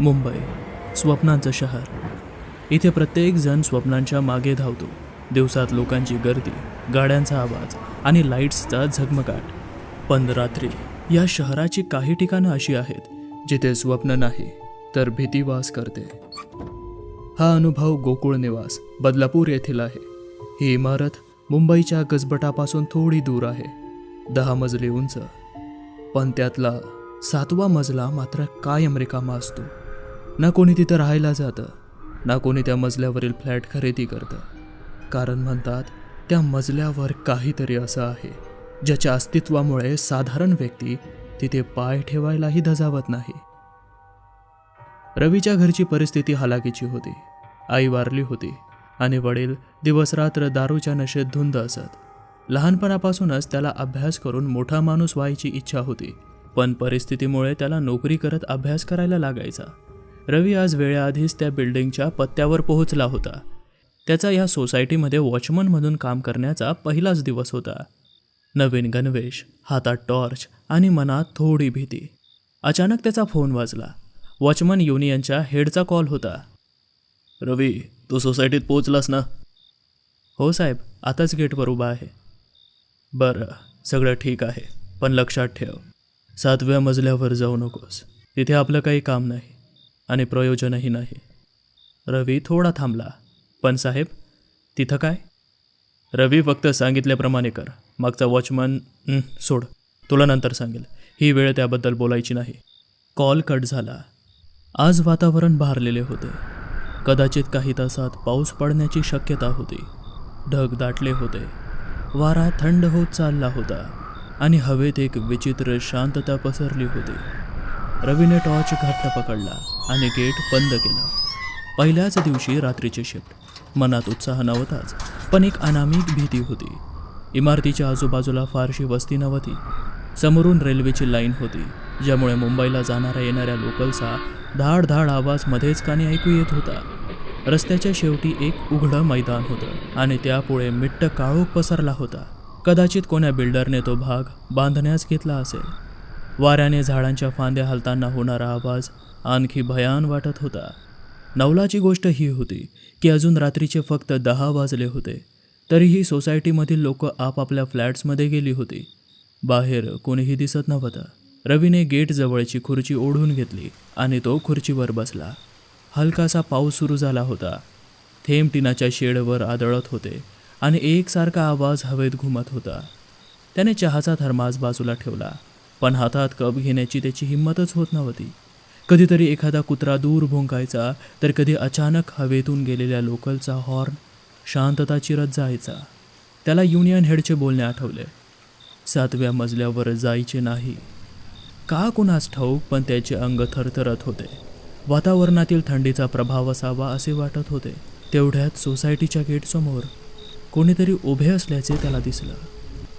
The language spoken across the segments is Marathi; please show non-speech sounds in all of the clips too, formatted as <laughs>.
मुंबई स्वप्नांचं शहर. इथे प्रत्येकजण स्वप्नांच्या मागे धावतो. दिवसात लोकांची गर्दी गाड्यांचा आवाज आणि लाईट्सचा झगमगाट. पण रात्री या शहराची काही ठिकाणं अशी आहेत जिथे स्वप्न नाही तर भीती वास करते. हा अनुभव गोकुळ निवास बदलापूर येथील आहे. ही इमारत मुंबईच्या गजबटापासून थोडी दूर आहे. दहा मजली उंच. पण त्यातला सातवा मजला मात्र कायम रिकामा असतो. ना कोणी तिथं राहायला जातं ना कोणी त्या मजल्यावरील फ्लॅट खरेदी करतं. कारण म्हणतात त्या मजल्यावर काहीतरी असं आहे ज्याच्या अस्तित्वामुळे साधारण व्यक्ती तिथे पाय ठेवायलाही धजावत नाही. रवीच्या घरची परिस्थिती हलाकीची होती. आई वारली होती आणि वडील दिवसरात्र दारूच्या नशेत धुंद असत. लहानपणापासूनच त्याला अभ्यास करून मोठा माणूस व्हायची इच्छा होती पण परिस्थितीमुळे त्याला नोकरी करत अभ्यास करायला लागायचा. रवी आज वेळेआधीच त्या बिल्डिंगच्या पत्त्यावर पोहोचला होता. त्याचा या सोसायटीमध्ये वॉचमन म्हणून काम करण्याचा पहिलाच दिवस होता. नवीन गणवेश हातात टॉर्च आणि मनात थोडी भीती. अचानक त्याचा फोन वाजला. वॉचमन युनियनच्या हेडचा कॉल होता. रवी तू सोसायटीत पोचलास ना? हो साहेब आताच गेटवर उभा आहे. बरं सगळं ठीक आहे पण लक्षात ठेव. सातव्या मजल्यावर जाऊ नकोस. तिथे आपलं काही काम नाही. आणि प्रयोजनही नाही. रवी थोडा थांबला. पण साहेब तिथं काय? रवी फक्त सांगितल्याप्रमाणे कर. मागचा वॉचमन सोड. तुला नंतर सांगेल. ही वेळ त्याबद्दल बोलायची नाही. कॉल कट झाला. आज वातावरण भारलेले होते. कदाचित काही तासात पाऊस पडण्याची शक्यता होती. ढग दाटले होते. वारा थंड होत चालला होता. आणि हवेत एक विचित्र शांतता पसरली होती. रवीने टॉर्च घट्ट पकडला आणि गेट बंद केलं. पहिल्याच दिवशी रात्रीची शिफ्ट. मनात उत्साह नव्हताच पण एक अनामिक भीती होती. इमारतीच्या आजूबाजूला फारशी वस्ती नव्हती. समोरून रेल्वेची लाईन होती ज्यामुळे मुंबईला जाणाऱ्या येणाऱ्या लोकलचा धाड धाड आवाज मध्येच काने ऐकू येत होता. रस्त्याच्या शेवटी एक उघडं मैदान होतं आणि त्यापुढे मिट्ट काळोख पसरला होता. कदाचित कोण्या बिल्डरने तो भाग बांधण्यास घेतला असेल. वाऱ्याने झाडांच्या फांद्या हलताना होणारा आवाज आणखी भयान वाटत होता. नवलाची गोष्ट ही होती की अजून रात्रीचे फक्त दहा वाजले होते. तरीही सोसायटीमधील लोक आपापल्या फ्लॅट्समध्ये गेली होती. बाहेर कोणीही दिसत नव्हतं. रवीने गेट जवळची खुर्ची ओढून घेतली आणि तो खुर्चीवर बसला. हलकासा पाऊस सुरू झाला होता. थेंब टिनाच्या शेडवर आदळत होते आणि एकसारखा आवाज हवेत घुमत होता. त्याने चहाचा थर्मास बाजूला ठेवला. पण हातात कप घेण्याची त्याची हिंमतच होत नव्हती. कधीतरी एखादा कुत्रा दूर भोंकायचा तर कधी अचानक हवेतून गेलेल्या लोकलचा हॉर्न शांतता चिरत जायचा. त्याला युनियन हेडचे बोलणे आठवले. सातव्या मजल्यावर जायचे नाही. का कुणास ठाऊक पण त्याचे अंग थरथरत होते. वातावरणातील थंडीचा प्रभाव असावा असे वाटत होते. तेवढ्यात सोसायटीच्या गेटसमोर कोणीतरी उभे असल्याचे त्याला दिसलं.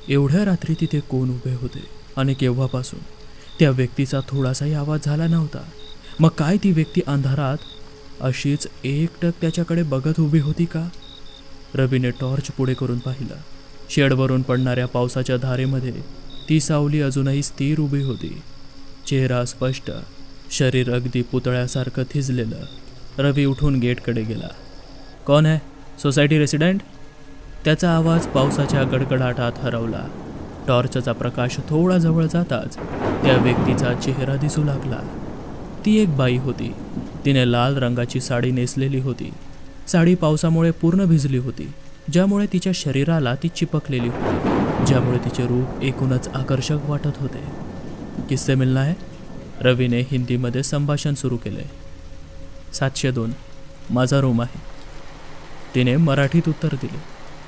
एवढ्या रात्री तिथे कोण उभे होते? आणि केव्हापासून? त्या व्यक्तीचा थोडासाही आवाज झाला नव्हता. मग काय ती व्यक्ती अंधारात अशीच एकटक त्याच्याकडे बघत उभी होती का? रवीने टॉर्च पुढे करून पाहिलं. शेडवरून पडणाऱ्या पावसाच्या धारेमध्ये ती सावली अजूनही स्थिर उभी होती. चेहरा स्पष्ट शरीर अगदी पुतळ्यासारखं थिजलेलं. रवी उठून गेटकडे गेला. कोण आहे? Society resident? त्याचा आवाज पावसाच्या गडगडाटात हरवला. टॉर्चचा प्रकाश थोडा जवळ जाताच त्या व्यक्तीचा चेहरा दिसू लागला. ती एक बाई होती. तिने लाल रंगाची साडी नेसलेली होती. साडी पावसामुळे पूर्ण भिजली होती ज्यामुळे तिच्या शरीराला ती चिपकलेली होती ज्यामुळे तिचे रूप एकूणच आकर्षक वाटत होते. किस्से मिलना है रवीने हिंदीमध्ये संभाषण सुरू केले. सातशे दोन. माझा रूम आहे. तिने मराठीत उत्तर दिले.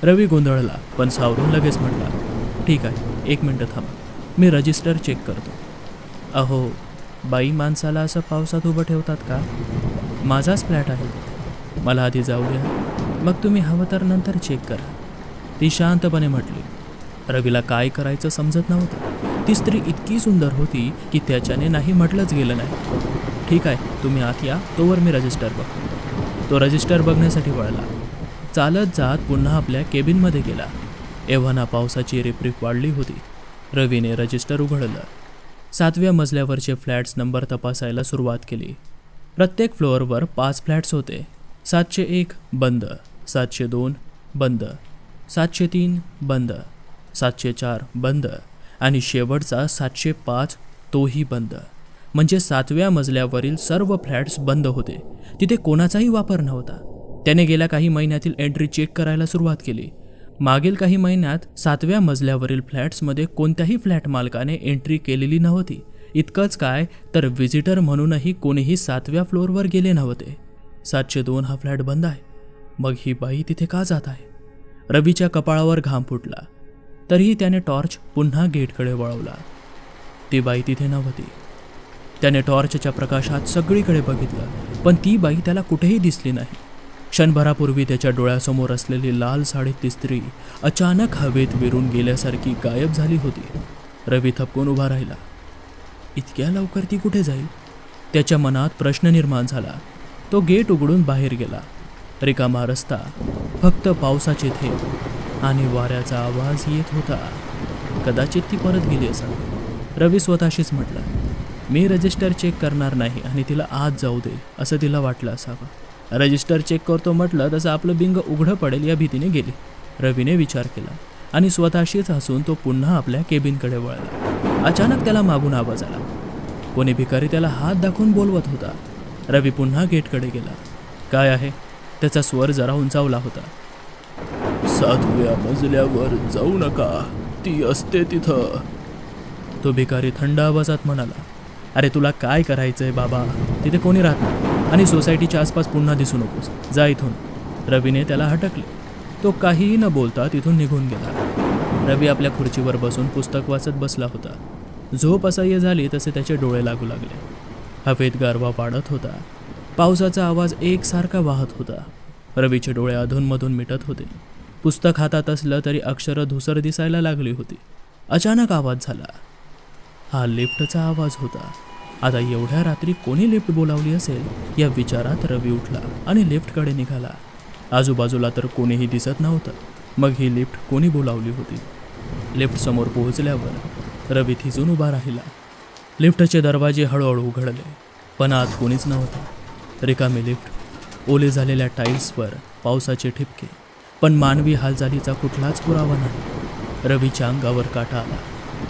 रवी गोंधळला पण सावरून लगेच म्हटला ठीक आहे एक मिनटं थांबा. मी रजिस्टर चेक करतो. अहो बाई माणसाला असं पावसात उभं ठेवतात का? माझाच फ्लॅट आहे. मला आधी जाऊ द्या. मग तुम्ही हवं तर नंतर चेक करा. ती शांतपणे म्हटली. रवीला काय करायचं समजत नव्हतं. ती स्त्री इतकी सुंदर होती की त्याच्याने नाही म्हटलंच गेलं नाही. ठीक आहे तुम्ही आत या तोवर मी रजिस्टर बघतो. तो रजिस्टर बघण्यासाठी वळला. चालत जात पुन्हा आपल्या केबिनमध्ये गेला. एव्हाना पावसाची रिपरिप वाढली होती. रवीने रजिस्टर उघडलं. सातव्या मजल्यावरचे फ्लॅट्स नंबर तपासायला सुरुवात केली. प्रत्येक फ्लोअरवर पाच फ्लॅट्स होते. सातशे एक बंद सातशे दोन बंद सातशे तीन बंद सातशे चार बंद आणि शेवटचा सातशे पाच तोही बंद. म्हणजे सातव्या मजल्यावरील सर्व फ्लॅट्स बंद होते. तिथे कोणाचाही वापर नव्हता. त्याने गेल्या काही महिन्यातील एंट्री चेक करायला सुरुवात केली. मागील काही महिन्यात सातव्या मजल्यावरील फ्लॅट्समध्ये कोणत्याही फ्लॅट मालकाने एंट्री केलेली नव्हती. इतकंच काय तर व्हिजिटर म्हणूनही कोणीही सातव्या फ्लोअरवर गेले नव्हते. सातशे दोन हा फ्लॅट बंद आहे. मग ही बाई तिथे का जात आहे? रवीच्या कपाळावर घाम फुटला. तरीही त्याने टॉर्च पुन्हा गेटकडे वळवला. ती बाई तिथे नव्हती. त्याने टॉर्चच्या प्रकाशात सगळीकडे बघितलं पण ती बाई त्याला कुठेही दिसली नाही. क्षणभरापूर्वी त्याच्या डोळ्यासमोर असलेली लाल साडीतली स्त्री अचानक हवेत विरून गेल्यासारखी गायब झाली होती. रवी थपकून उभा राहिला. इतक्या लवकर ती कुठे जाईल? त्याच्या मनात प्रश्न निर्माण झाला. तो गेट उघडून बाहेर गेला. रिकामा रस्ता फक्त पावसाचे थेंब आणि वाऱ्याचा आवाज येत होता. कदाचित ती परत गेली असावी रवी स्वतःशीच म्हटलं मी रजिस्टर चेक करणार नाही आणि तिला आत जाऊ देईल असं तिला वाटलं असावं. रजिस्टर चेक करतो म्हटलं तसं आपलं बिंग उघडं पडेल या भीतीने गेली. रवीने विचार केला आणि स्वतःशीच हसून तो पुन्हा आपल्या केबिनकडे वळला. अचानक त्याला मागून आवाज आला. कोणी भिकारी त्याला हात दाखवून बोलवत होता. रवी पुन्हा गेटकडे गेला. काय आहे? त्याचा स्वर जरा उंचावला होता. सातव्या मजल्यावर जाऊ नका. ती असते तिथं. तो भिकारी थंड आवाजात म्हणाला. अरे तुला काय करायचंय बाबा? तिथे कोणी राहत नाही. आणि सोसायटीच्या आसपास पुन्हा दिसू नकोस. जा इथून. रवीने त्याला हटकले. तो काहीही न बोलता तिथून निघून गेला. रवी आपल्या खुर्चीवर बसून पुस्तक वाचत बसला होता. झोप असह्य झाली तसे त्याचे डोळे लागू लागले. हवेत गारवा वाढत होता. पावसाचा आवाज एकसारखा वाहत होता. रवीचे डोळे अधूनमधून मिटत होते. पुस्तक हातात असलं तरी अक्षरं धुसर दिसायला लागली होती. अचानक आवाज झाला. हा लिफ्टचा आवाज होता. आता एवढ्या रात्री कोणी लिफ्ट बोलावली असेल? या विचारात रवी उठला आणि लिफ्टकडे निघाला. आजूबाजूला तर कोणीही दिसत नव्हतं. मग ही लिफ्ट कोणी बोलावली होती? लिफ्ट समोर पोहोचल्यावर रवी थिजून उभा राहिला. लिफ्टचे दरवाजे हळूहळू उघडले पण आत कोणीच नव्हतं. रिकामी लिफ्ट ओले झालेल्या टाईल्सवर पावसाचे ठिपके पण मानवी हालचालीचा कुठलाच पुरावा नाही. रवीच्या अंगावर काटा आला.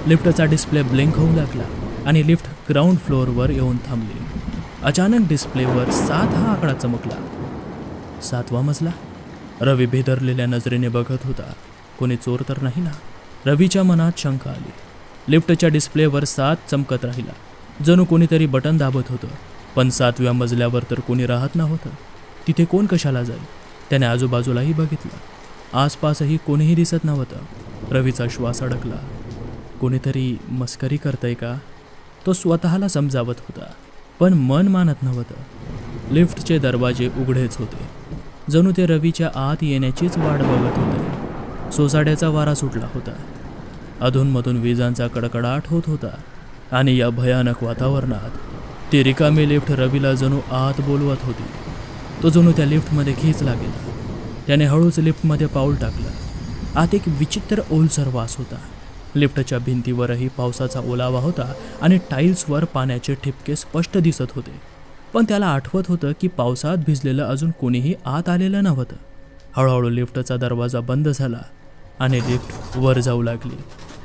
लिफ्टचा डिस्प्ले ब्लिंक होऊ लागला. आणि लिफ्ट ग्राउंड फ्लोअरवर येऊन थांबली. अचानक डिस्प्लेवर सात हा आकडा चमकला. सातवा मजला? रवी भेदरलेल्या नजरेने बघत होता. कोणी चोर तर नाही ना? रवीच्या मनात शंका आली. लिफ्टच्या डिस्प्लेवर सात चमकत राहिला. जणू कोणीतरी बटन दाबत होतं. पण सातव्या मजल्यावर तर कोणी राहत नव्हतं. तिथे कोण कशाला जाईल? त्याने आजूबाजूलाही बघितलं. आसपासही कोणीही दिसत नव्हतं. रवीचा श्वास अडकला. कोणीतरी मस्करी करतंय का? तो स्वतःला समजावत होता पण मन मानत नव्हतं. लिफ्टचे दरवाजे उघडेच होते. जणू ते रवीच्या आत येण्याचीच वाट बघत होते. सोसाट्याचा वारा सुटला होता. अधूनमधून विजांचा कडकडाट होत होता आणि या भयानक वातावरणात ती रिकामी लिफ्ट रवीला जणू आत बोलवत होती. तो जणू त्या लिफ्टमध्ये खेचला गेला त्याने हळूच लिफ्टमध्ये पाऊल टाकलं. आत एक विचित्र ओलसर वास होता. लिफ्टच्या भिंतीवरही पावसाचा ओलावा होता आणि टाईल्सवर पाण्याचे ठिपके स्पष्ट दिसत होते. पण त्याला आठवत होतं की पावसात भिजलेलं अजून कोणीही आत आलेलं नव्हतं. हळूहळू लिफ्टचा दरवाजा बंद झाला आणि लिफ्ट वर जाऊ लागली.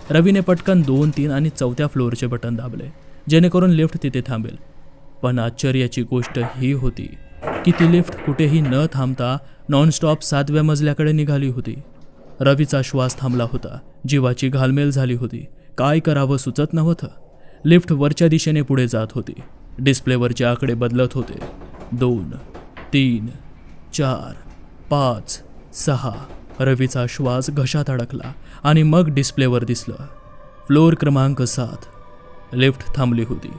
रवीने पटकन दोन तीन आणि चौथ्या फ्लोअरचे बटन दाबले जेणेकरून लिफ्ट तिथे थांबेल. पण आश्चर्याची गोष्ट ही होती की ती लिफ्ट कुठेही न थांबता नॉनस्टॉप सातव्या मजल्याकडे निघाली होती. रवीचा श्वास थांबला होता. जीवाची घालमेल झाली होती. काय करावं सुचत नव्हतं. लिफ्ट वरच्या दिशेने पुढे जात होती. डिस्प्लेवरचे आकडे बदलत होते. दोन तीन चार पाच सहा. रवीचा श्वास घशात अडकला आणि मग डिस्प्लेवर दिसलं. फ्लोअर क्रमांक सात. लिफ्ट थांबली होती.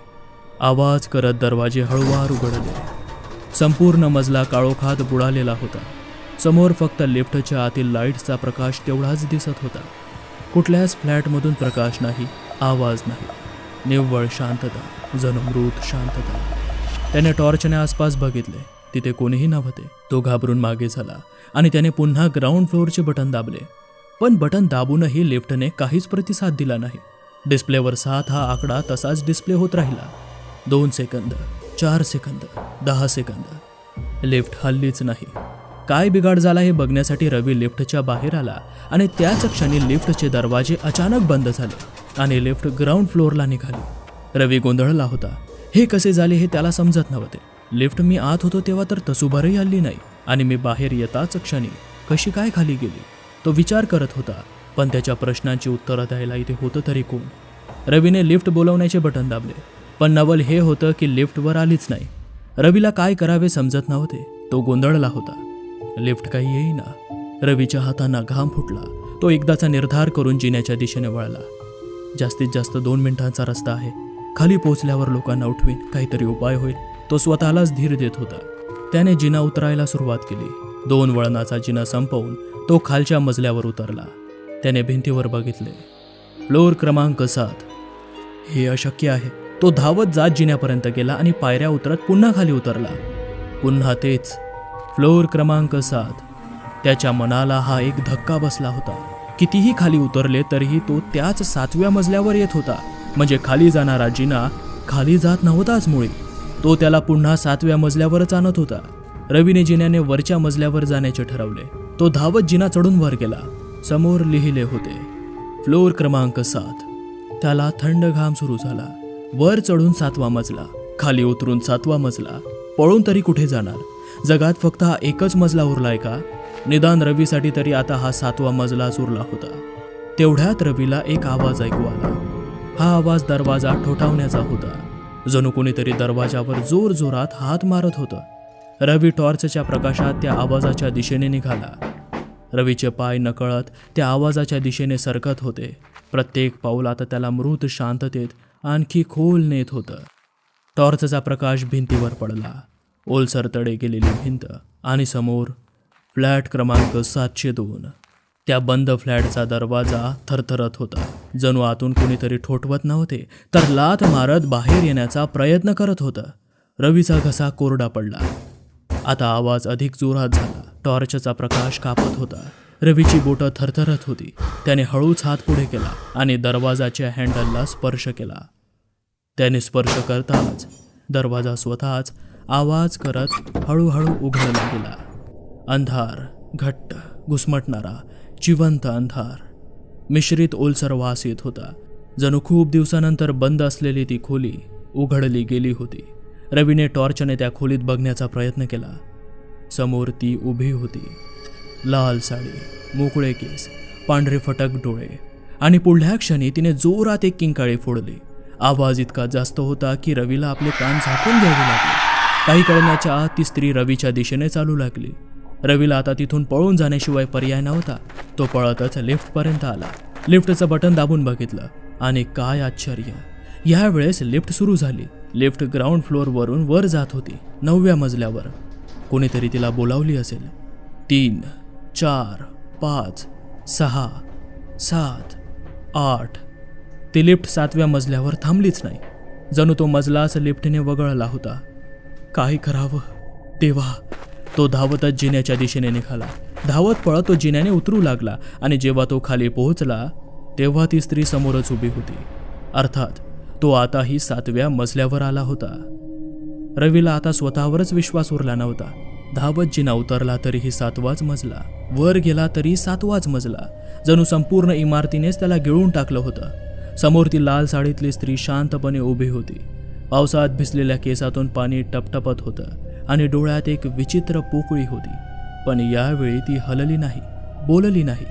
आवाज करत दरवाजे हळूवार उघडले. संपूर्ण मजला काळोखात बुडालेला होता. समोर फक्त लिफ्टच्या आतील लाईट्सचा प्रकाश तेवढाच दिसत होता. कुठल्याच फ्लॅटमधून प्रकाश नाही आवाज नाही. निव्वळ शांतता जनमृत शांतता. त्याने टॉर्चने आसपास बघितले. तिथे कोणीही नव्हते. तो घाबरून मागे झाला आणि त्याने पुन्हा ग्राउंड फ्लोअरचे बटन दाबले. पण बटन दाबूनही लिफ्टने काहीच प्रतिसाद दिला नाही. डिस्प्लेवर सात हा आकडा तसाच डिस्प्ले होत राहिला. दोन सेकंद चार सेकंद दहा सेकंद. लिफ्ट हल्लीच नाही. काय बिघाड झाला हे बघण्यासाठी रवी लिफ्टच्या बाहेर आला आणि त्याच क्षणी लिफ्टचे दरवाजे अचानक बंद झाले आणि लिफ्ट ग्राउंड फ्लोअरला निघाली. रवी गोंधळला होता. हे कसे झाले हे त्याला समजत नव्हते. लिफ्ट मी आत होतो तेव्हा तर तसुभरही हल्ली नाही आणि मी बाहेर येताच क्षणी कशी काय खाली गेली? तो विचार करत होता पण त्याच्या प्रश्नांची उत्तरं द्यायला इथे होतं तरी कोण? रवीने लिफ्ट बोलवण्याचे बटन दाबले पण नवल हे होतं की लिफ्टवर आलीच नाही. रवीला काय करावे समजत नव्हते. तो गोंधळला होता. लिफ्ट काही येईना. रवीच्या हातांना घाम फुटला. तो एकदाचा निर्धार करून जिन्याच्या दिशेने वळला. जास्तीत जास्त दोन मिनिटांचा रस्ता आहे. खाली पोहोचल्यावर लोकांना उठवीन. काहीतरी उपाय होईल. तो स्वतःलाच धीर देत होता. त्याने जिना उतरायला सुरुवात केली. दोन वळणाचा जिना संपवून तो खालच्या मजल्यावर उतरला. त्याने भिंतीवर बघितले. फ्लोअर क्रमांक सात. हे अशक्य आहे. तो धावत जात जिन्यापर्यंत गेला आणि पायऱ्या उतरत पुन्हा खाली उतरला. पुन्हा तेच. फ्लोअर क्रमांक सात. त्याच्या मनाला हा एक धक्का बसला होता. कितीही खाली उतरले तरीही तो त्याच सातव्या मजल्यावर येत होता. म्हणजे खाली जाणारा जिना खाली जात नव्हताच मुळे. तो त्याला पुन्हा सातव्या मजल्यावरच आणत होता. रवीने जिन्याने वरच्या मजल्यावर जाण्याचे ठरवले. तो धावत जिना चढून वर गेला. समोर लिहिले होते फ्लोअर क्रमांक सात. त्याला थंड घाम सुरू झाला. वर चढून सातवा मजला खाली उतरून सातवा मजला पळून तरी कुठे जाणार? जगात फक्त हा एकच मजला उरलाय का? निदान रवीसाठी तरी आता हा सातवा मजलाच उरला होता. तेवढ्यात रवीला एक आवाज ऐकू आला. हा आवाज दरवाजा ठोठावण्याचा होता. जणू कोणीतरी दरवाजावर जोर जोरात हात मारत होतं. रवी टॉर्चच्या प्रकाशात त्या आवाजाच्या दिशेने निघाला. रवीचे पाय नकळत त्या आवाजाच्या दिशेने सरकत होते. प्रत्येक पाऊल आता त्याला मृत शांततेत आणखी खोल नेत होतं. टॉर्चचा प्रकाश भिंतीवर पडला. ओलसर तडे गेलेली भिंत आणि समोर फ्लॅट क्रमांक सातशे दोन. त्या बंद फ्लॅटचा दरवाजा थरथरत होता. जणू आतून कोणीतरी ठोठवत नव्हते तर लात मारत बाहेर येण्याचा प्रयत्न करत होता. रवीचा घसा कोरडा पडला. आता आवाज अधिक जोरात झाला. टॉर्चचा प्रकाश कापत होता. रवीची बोटं थरथरत होती. त्याने हळूच हात पुढे केला आणि दरवाजाच्या हँडलला स्पर्श केला. त्याने स्पर्श करताच दरवाजा स्वतःच आवाज करत हळूहळू उघडला गेला अंधार घट्ट घुसमटणारा जिवंत अंधार. मिश्रित ओलसर वास येत होता. जणू खूप दिवसानंतर बंद असलेली ती खोली उघडली गेली होती. रवीने टॉर्चने त्या खोलीत बघण्याचा प्रयत्न केला. समोर ती उभी होती. लाल साडी मोकळे केस पांढरे फटक डोळे आणि पुढल्या क्षणी तिने जोरात एक किंकाळी फोडली. आवाज इतका जास्त होता की रवीला आपले कान झाकून घ्यावे लागले. काही कळण्याच्या आत ती स्त्री रवीच्या दिशेने चालू लागली. रवीला आता तिथून पळून जाण्याशिवाय पर्याय नव्हता. तो पळतच लिफ्टपर्यंत आला. लिफ्टचं बटन दाबून बघितलं. आणि काय आश्चर्य! यावेळेस लिफ्ट सुरू झाली. लिफ्ट ग्राउंड फ्लोअरवरून वर जात होती नवव्या मजल्यावर. कोणीतरी तिला बोलावली असेल. तीन चार पाच सहा सात आठ. ती लिफ्ट सातव्या मजल्यावर थांबलीच नाही. जणू तो मजलाच लिफ्टने वगळला होता. काय करावं? तेव्हा तो धावतच जिन्याच्या दिशेने निघाला. धावत पळत तो जिन्याने उतरू लागला आणि जेव्हा तो खाली पोहोचला तेव्हा ती स्त्री समोरच उभी होती. अर्थात तो आताही सातव्या मजल्यावर आला होता. रवीला आता स्वतःवरच विश्वास उरला नव्हता. धावत जिना उतरला तरीही सातवाच मजला. वर गेला तरी सातवाच मजला. जणू संपूर्ण इमारतीनेच त्याला गिळून टाकलं होतं. समोर ती लाल साडीतली स्त्री शांतपणे उभी होती. पावसात भिजलेल्या केसातून पाणी टपटपत होतं आणि डोळ्यात एक विचित्र पोकळी होती. पण यावेळी ती हलली नाही बोलली नाही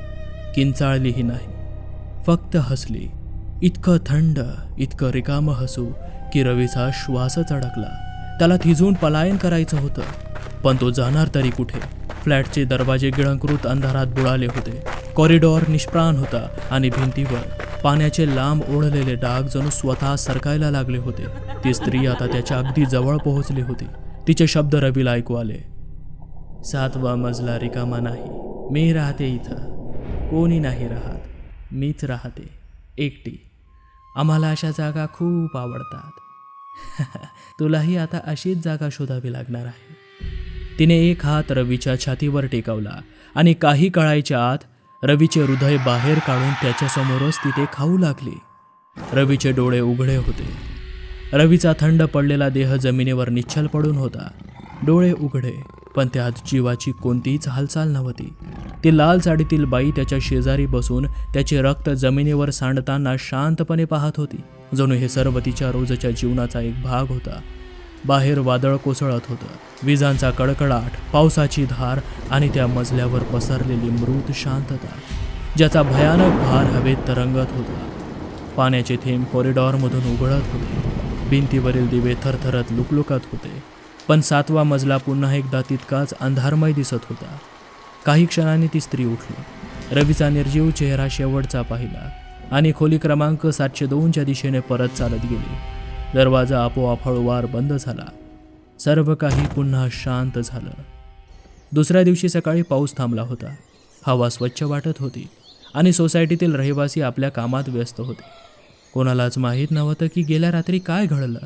किंचाळलीही नाही. फक्त हसली. इतकं थंड इतकं रिकामं हसू की रवीचा श्वासच अडकला. त्याला थिजून पलायन करायचं होतं. पण तो जाणार तरी कुठे? फ्लॅटचे दरवाजे गिळंकृत अंधारात बुडाले होते. कॉरिडॉर निष्प्राण होता आणि भिंतीवर पाण्याचे लांब ओढलेले डाग जणू स्वतः सरकायला लागले होते. ती स्त्री आता त्याच्या अगदी जवळ पोहोचली होती. तिचे शब्द रवीला ऐकू आले. सातवा मजला रिकामा नाही. मी राहते इथं. कोणी नाही राहत. मीच राहते. एकटी. आम्हाला अशा जागा खूप आवडतात. <laughs> तुलाही आता अशीच जागा शोधावी लागणार आहे. तिने एक हात रवीच्या छातीवर टेकवला आणि काही कळायच्या आत रवीचे हृदय बाहेर काढून त्याच्यासमोरच तिथे खाऊ लागली. रवीचे डोळे उघडे होते. रवीचा थंड पडलेला देह जमिनीवर निश्चल पडून होता. डोळे उघडे पण त्यात जीवाची कोणतीच हालचाल नव्हती. ती लाल साडीतील बाई त्याच्या शेजारी बसून त्याचे रक्त जमिनीवर सांडताना शांतपणे पाहत होती. जणू हे सर्व तिच्या रोजच्या जीवनाचा एक भाग होता. बाहेर वादळ कोसळत होतं. विजांचा कडकडाट पावसाची धार आणि त्या मजल्यावर पसरलेली मृत शांतता ज्याचा भयानक भार हवेत तरंगत होता. पाण्याचे थेंब कॉरिडॉरमधून उघडत होते. भिंतीवरील दिवे थरथरत लुकलुकत होते. पण सातवा मजला पुन्हा एकदा तितकाच अंधारमय दिसत होता. काही क्षणांनी ती स्त्री उठली. रवीचा निर्जीव चेहरा शेवटचा पाहिला आणि खोली क्रमांक सातशे दोनच्या दिशेने परत चालत गेली. दरवाजा आपोआप हळूवार बंद झाला. सर्व काही पुन्हा शांत झालं. दुसऱ्या दिवशी सकाळी पाऊस थांबला होता. हवा स्वच्छ वाटत होती आणि सोसायटीतील रहिवासी आपल्या कामात व्यस्त होते. कोणालाच माहीत नव्हतं की गेल्या रात्री काय घडलं.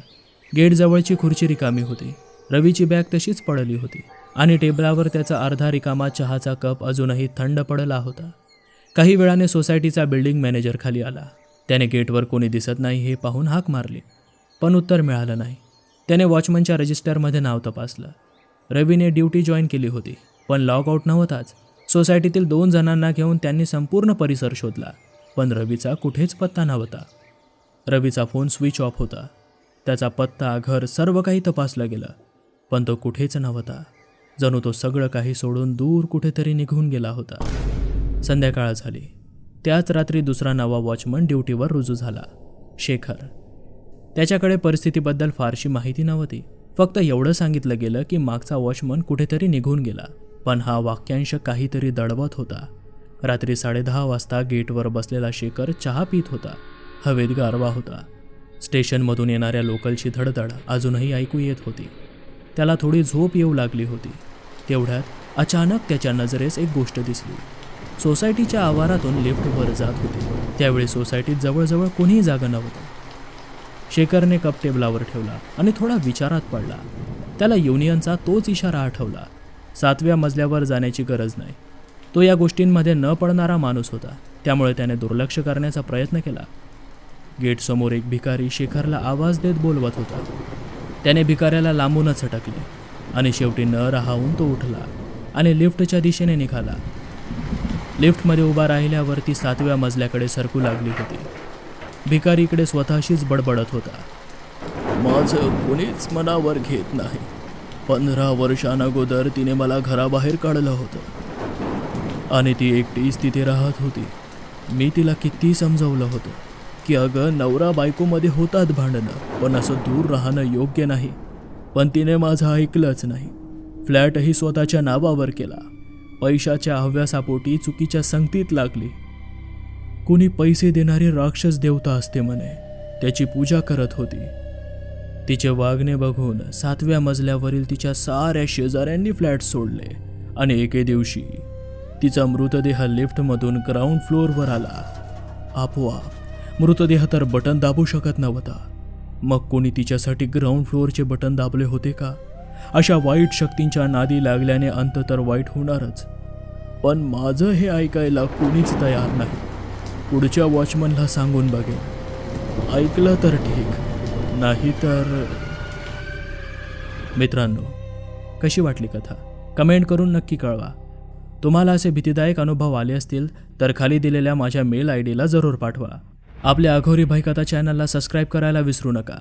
गेटजवळची खुर्ची रिकामी होती. रवीची बॅग तशीच पडली होती आणि टेबलावर त्याचा अर्धा रिकामा चहाचा कप अजूनही थंड पडला होता. काही वेळाने सोसायटीचा बिल्डिंग मॅनेजर खाली आला. त्याने गेटवर कोणी दिसत नाही हे पाहून हाक मारली. पण उत्तर मिळालं नाही. त्याने वॉचमनच्या रजिस्टरमध्ये नाव तपासलं. रवीने ड्युटी जॉईन केली होती पण लॉग आऊट नव्हताच. सोसायटीतील दोन जणांना घेऊन त्यांनी संपूर्ण परिसर शोधला पण रवीचा कुठेच पत्ता नव्हता. रवीचा फोन स्विच ऑफ होता. त्याचा पत्ता घर सर्व काही तपासलं गेलं पण तो कुठेच नव्हता. जणू तो सगळं काही सोडून दूर कुठेतरी निघून गेला होता. संध्याकाळ झाली. त्याच रात्री दुसरा नवा वॉचमन ड्युटीवर रुजू झाला. शेखर त्याच्याकडे परिस्थितीबद्दल फारशी माहिती नव्हती. फक्त एवढं सांगितलं गेलं की मागचा वॉचमन कुठेतरी निघून गेला. पण हा वाक्यांश काहीतरी दडवत होता. रात्री साडेदहा वाजता गेटवर बसलेला शेखर चहा पित होता. हवेत गारवा होता. स्टेशनमधून येणाऱ्या लोकलची धडधड अजूनही ऐकू येत होती. त्याला थोडी झोप येऊ लागली होती. तेवढ्यात अचानक त्याच्या नजरेस एक गोष्ट दिसली. सोसायटीच्या आवारातून लिफ्ट वर जात होती. त्यावेळी सोसायटीत जवळजवळ कोणीही जागा नव्हतं. शेखरने कप टेबलावर ठेवला आणि थोडा विचारात पडला. त्याला युनियनचा तोच इशारा आठवला. सातव्या मजल्यावर जाण्याची गरज नाही. तो या गोष्टींमध्ये न पडणारा माणूस होता. त्यामुळे त्याने दुर्लक्ष करण्याचा प्रयत्न केला. गेटसमोर एक भिकारी शेखरला आवाज देत बोलवत होता. त्याने भिकाऱ्याला लांबूनच अटकले आणि शेवटी न राहावून तो उठला आणि लिफ्टच्या दिशेने निघाला. लिफ्टमध्ये उभा राहिल्यावर ती सातव्या मजल्याकडे सरकू लागली होती. भिकारीकडे स्वतःशीच बडबडत होता. माझं कुणीच मनावर घेत नाही. पंधरा वर्षांअगोदर तिने मला घराबाहेर काढलं होतं. आणि ती एकटीच तिथे राहत होती. मी तिला किती समजावलं होतं की अगं नवरा बायकोमध्ये होतात भांडणं पण असं दूर राहणं योग्य नाही. पण तिने माझं ऐकलंच नाही. फ्लॅटही स्वतःच्या नावावर केला. पैशाच्या हव्यासापोटी चुकीच्या संगतीत लागली. कुणी पैसे देणारी राक्षस देवता असते म्हणे. त्याची पूजा करत होती. तिचे वागणे बघून सातव्या मजल्यावरील तिच्या साऱ्या शेजाऱ्यांनी फ्लॅट सोडले आणि एके दिवशी तिचा मृतदेह लिफ्टमधून ग्राउंड फ्लोअरवर आला. आपोआप मृतदेह तर बटन दाबू शकत नव्हता. मग कोणी तिच्यासाठी ग्राउंड फ्लोअरचे बटन दाबले होते का? अशा वाईट शक्तींच्या नादी लागल्याने अंत तर वाईट होणारच. पण माझं हे ऐकायला कोणीच तयार नाही. पुढच्या वॉचमनला सांगून बघेन. ऐकलं तर ठीक नाही तर मित्रांनो कशी वाटली कथा? कमेंट करून नक्की कळवा. तुम्हाला असे भीतीदायक अनुभव आले असतील तर खाली दिलेल्या माझ्या मेल आय डीला जरूर पाठवा. आपल्या अघोरी भयकथा चॅनलला सबस्क्राईब करायला विसरू नका.